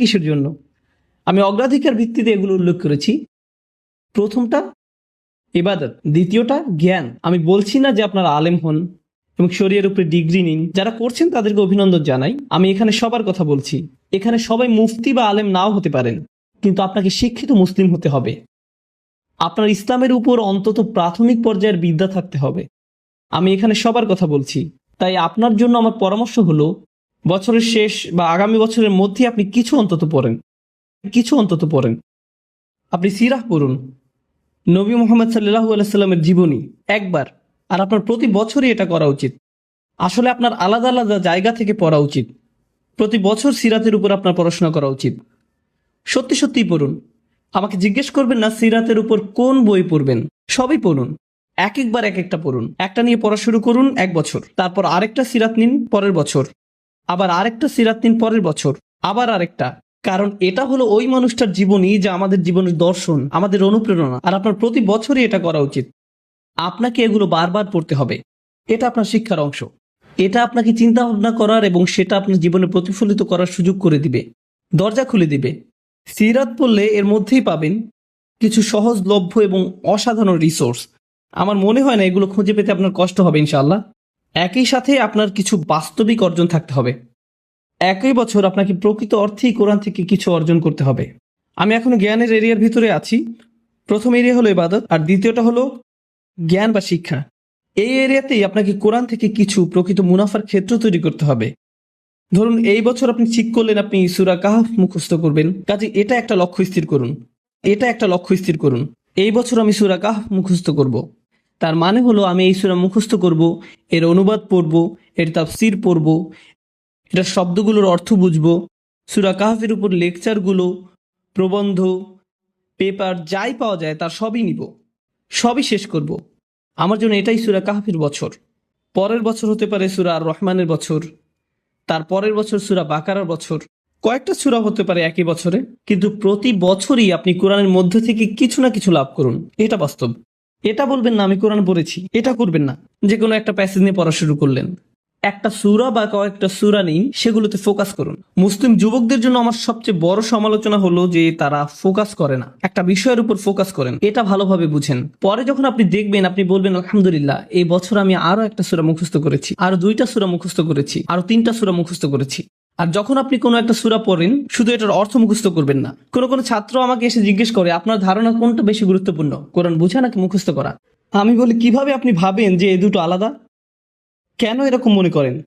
কিসের জন্য। আমি অগ্রাধিকার ভিত্তিতে এগুলো উল্লেখ করেছি। প্রথমটা, ইবাদত। দ্বিতীয়টা, জ্ঞান। আমি বলছি না যে আপনারা আলেম হন এবং শরীরের উপরে ডিগ্রি নিন। যারা করছেন তাদেরকে অভিনন্দন জানাই। আমি এখানে সবার কথা বলছি। এখানে সবাই মুফতি বা আলেম নাও হতে পারেন, কিন্তু আপনাকে শিক্ষিত মুসলিম হতে হবে। আপনার ইসলামের উপর অন্তত প্রাথমিক পর্যায়ের বিদ্যা থাকতে হবে। আমি এখানে সবার কথা বলছি। তাই আপনার জন্য আমার পরামর্শ হলো বছরের শেষ বা আগামী বছরের মধ্যে আপনি কিছু অন্তত পড়েন। কিছু অন্তত পড়েন। আপনি সিরাহ পড়ুন। নবী মোহাম্মদ সাল্লাহু আলাইস্লামের জীবনী একবার, আর আপনার প্রতি বছরই এটা করা উচিত। আসলে আপনার আলাদা আলাদা জায়গা থেকে পড়া উচিত। প্রতি বছর সিরাতের উপর আপনার পড়াশোনা করা উচিত। সত্যি সত্যিই পড়ুন। আমাকে জিজ্ঞেস করবেন, না, সিরাতের উপর কোন বই পড়বেন? সবই পড়ুন। এক একবার এক একটা পড়ুন। একটা নিয়ে পড়া শুরু করুন এক বছর। তারপর আরেকটা সিরাত নিন পরের বছর। আবার আরেকটা সিরাত নিন পরের বছর, আবার আরেকটা। কারণ এটা হলো ওই মানুষটার জীবনী যা আমাদের জীবনের দর্শন, আমাদের অনুপ্রেরণা, আর আপনার প্রতি বছরই এটা করা উচিত। আপনাকে এগুলো বারবার পড়তে হবে। এটা আপনার শিক্ষার অংশ। এটা আপনাকে চিন্তা ভাবনা করার এবং সেটা আপনার জীবনে প্রতিফলিত করার সুযোগ করে দিবে। দরজা খুলে দিবে। সিরাত পড়লে এর মধ্যেই পাবেন কিছু সহজলভ্য এবং অসাধারণ রিসোর্স আমার মনে হয় না এগুলো খুঁজে পেতে আপনার কষ্ট হবে ইনশাল্লাহ একই সাথে আপনার কিছু বাস্তবিক অর্জন থাকতে হবে। একই বছর আপনাকে প্রকৃত অর্থেই কোরআন থেকে কিছু অর্জন করতে হবে। আমি এখন জ্ঞানের এরিয়ার ভিতরে আছি। প্রথম এরিয়া হলো ইবাদত, আর দ্বিতীয়টা হলো জ্ঞান বা শিক্ষা। এই এরিয়াতেই আপনাকে কোরআন থেকে কিছু প্রকৃত মুনাফার ক্ষেত্র তৈরি করতে হবে। ধরুন, এই বছর আপনি ঠিক করলেন, আপনি সুরা কাহাফ মুখস্থ করবেন। কাজে এটা একটা লক্ষ্য স্থির করুন। এটা একটা লক্ষ্য স্থির করুন। এই বছর আমি সুরা কাহাফ মুখস্থ করব। তার মানে হলো আমি এই সুরা মুখস্থ করব, এর অনুবাদ পড়ব, এর তাফসির পড়ব এটা শব্দগুলোর অর্থ বুঝব, সুরা কাহাফের উপর লেকচারগুলো, প্রবন্ধ, পেপার যাই পাওয়া যায় তার সবই নিব, সবই শেষ করব। আমার জন্য এটাই সুরা কাহাফের বছর। পরের বছর হতে পারে সুরা আর রহমানের বছর, তার পরের বছর সুরা বাকারার বছর, কয়েকটা সুরা হতে পারে একই বছরে, কিন্তু প্রতি বছরই আপনি কোরআনের মধ্য থেকে কিছু না কিছু লাভ করুন, এটা বাস্তব। এটা বলবেন না, আমি কোরআন পড়েছি। এটা করবেন না। যে কোনো একটা প্যাসেজ নিয়ে পড়া শুরু করলেন। একটা সুরা বা কয়েকটা সুরা নেই, সেগুলোতে ফোকাস করুন। মুসলিম যুবকদের জন্য আমার সবচেয়ে বড় সমালোচনা হলো যে তারা ফোকাস করে না। একটা বিষয়ের উপর ফোকাস করেন। এটা ভালোভাবে বুঝেন। পরে যখন আপনি দেখবেন, আপনি বলবেন, আলহামদুলিল্লাহ, এই বছর আমি আরও একটা সুরা মুখস্থ করেছি, আরও দুইটা সুরা মুখস্থ করেছি, আরও তিনটা সুরা মুখস্থ করেছি। আর যখন আপনি কোনো একটা সুরা পড়েন, শুধু এটার অর্থ মুখস্থ করবেন না। কোনো কোনো ছাত্র আমাকে এসে জিজ্ঞেস করে, আপনার ধারণা কোনটা বেশি গুরুত্বপূর্ণ? কোরআন বোঝা নাকি মুখস্থ করা? আমি বলি, কীভাবে আপনি ভাবেন যে এ দুটো আলাদা? কেন এরকম মনে করেন?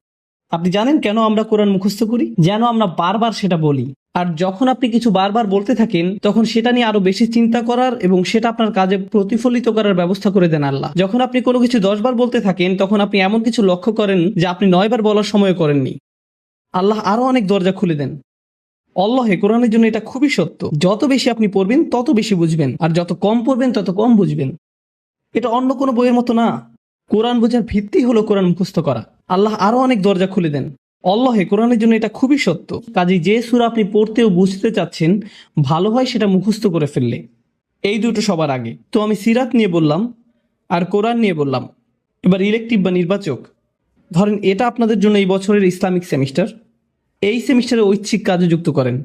আপনি জানেন কেন আমরা কোরআন মুখস্থ করি? যেন আমরা বারবার সেটা বলি। আর যখন আপনি কিছু বারবার বলতে থাকেন, তখন সেটা নিয়ে আরও বেশি চিন্তা করার এবং সেটা আপনার কাজে প্রতিফলিত করার ব্যবস্থা করে দেন আল্লাহ। যখন আপনি কোনো কিছু দশবার বলতে থাকেন, তখন আপনি এমন কিছু লক্ষ্য করেন যে আপনি নয়বার বলার সময় করেননি। আল্লাহ আরও অনেক দরজা খুলে দেন। অল্লাহে কোরআনের জন্য এটা খুবই সত্য। যত বেশি আপনি পড়বেন, তত বেশি বুঝবেন। আর যত কম পড়বেন, তত কম বুঝবেন। এটা অন্য কোনো বইয়ের মতো না। কোরআন বোঝার ভিত্তি হলো কোরআন মুখস্থ করা। আল্লাহ আরও অনেক দরজা খুলে দেন। অল্লাহে কোরআনের জন্য এটা খুবই সত্য। কাজে যে সুর আপনি পড়তে ও বুঝতে চাচ্ছেন, ভালো হয় সেটা মুখস্থ করে ফেললে। এই দুটো সবার আগে। তো আমি সিরাত নিয়ে বললাম, আর কোরআন নিয়ে বললাম। এবার ইলেকটিভ বা নির্বাচক। ধরেন এটা আপনাদের জন্য এই বছরের ইসলামিক সেমিস্টার। এই সেমিস্টারে ঐচ্ছিক কাজে যুক্ত করেন।